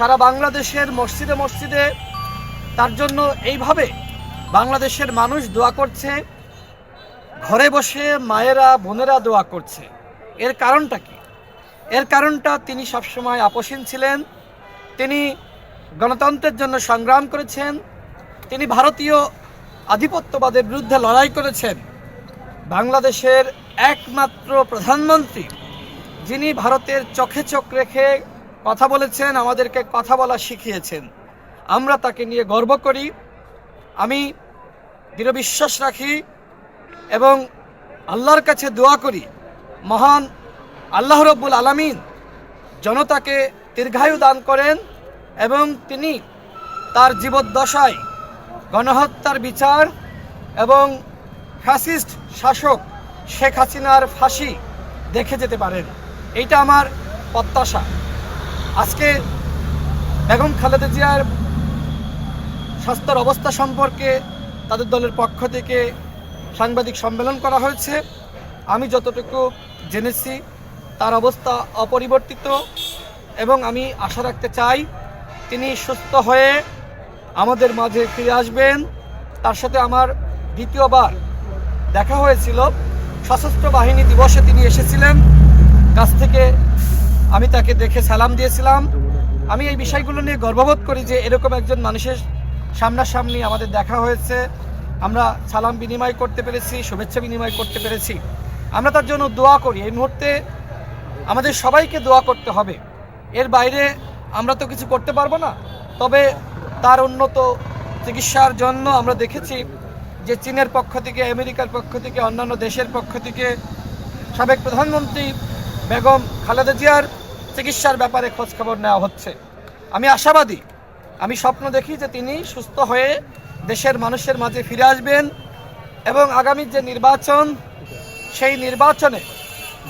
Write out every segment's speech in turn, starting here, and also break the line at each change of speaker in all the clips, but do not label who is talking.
সারা বাংলাদেশের মসজিদে মসজিদে তার জন্য এইভাবে বাংলাদেশের মানুষ দোয়া করছে, ঘরে বসে মায়েরা, বোনেরা দোয়া করছে। এর কারণটা কি? এর কারণটা তিনি সবসময় আপোষহীন ছিলেন, তিনি গণতন্ত্রের জন্য সংগ্রাম করেছেন, তিনি ভারতীয় আধিপত্যবাদের বিরুদ্ধে লড়াই করেছেন। বাংলাদেশের একমাত্র প্রধানমন্ত্রী, যিনি ভারতের চোখে চোখ রেখে কথা বলেছেন, আমাদেরকে কথা বলা শিখিয়েছেন। আমরা তাকে নিয়ে গর্ব করি। আমি দৃঢ় বিশ্বাস রাখি এবং আল্লাহর কাছে দোয়া করি। মহান আল্লাহ রব্বুল আলামিন জনতাকে দীর্ঘায়ু দান করেন এবং তিনি তার জীবদ্দশায় গণহত্যার বিচার এবং ফ্যাসিস্ট শাসক শেখ হাসিনার ফাঁসি দেখে যেতে পারেন। এইটা আমার প্রত্যাশা। আজকে বেগম খালেদা জিয়ার স্বাস্থ্যের অবস্থা সম্পর্কে তাদের দলের পক্ষ থেকে সাংবাদিক সম্মেলন করা হয়েছে। আমি যতটুকু জেনেছি তার অবস্থা অপরিবর্তিত এবং আমি আশা রাখতে চাই তিনি সুস্থ হয়ে আমাদের মাঝে ফিরে আসবেন। তার সাথে আমার দ্বিতীয়বার দেখা হয়েছিল। সশস্ত্র বাহিনী দিবসে তিনি এসেছিলেন। কাছ থেকে আমি তাকে দেখে সালাম দিয়েছিলাম। আমি এই বিষয়গুলো নিয়ে গর্ববোধ করি যে এরকম একজন মানুষের সামনাসামনি আমাদের দেখা হয়েছে। আমরা সালাম বিনিময় করতে পেরেছি, শুভেচ্ছা বিনিময় করতে পেরেছি। আমরা তার জন্য দোয়া করি। এই মুহূর্তে আমাদের সবাইকে দোয়া করতে হবে। এর বাইরে আমরা তো কিছু করতে পারব না। তবে তার উন্নত চিকিৎসার জন্য আমরা দেখেছি যে চীনের পক্ষ থেকে, আমেরিকার পক্ষ থেকে, অন্যান্য দেশের পক্ষ থেকে সাবেক প্রধানমন্ত্রী বেগম খালেদা জিয়ার চিকিৎসার ব্যাপারে খোঁজখবর নেওয়া হচ্ছে। আমি আশাবাদী। আমি স্বপ্ন দেখি যে তিনি সুস্থ হয়ে দেশের মানুষের মাঝে ফিরে আসবেন এবং আগামী যে নির্বাচন, সেই নির্বাচনে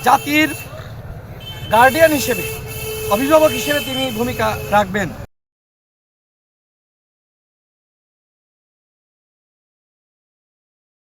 জাতির গার্ডিয়ান হিসেবে, অভিভাবক হিসেবে তিনি ভূমিকা রাখবেন।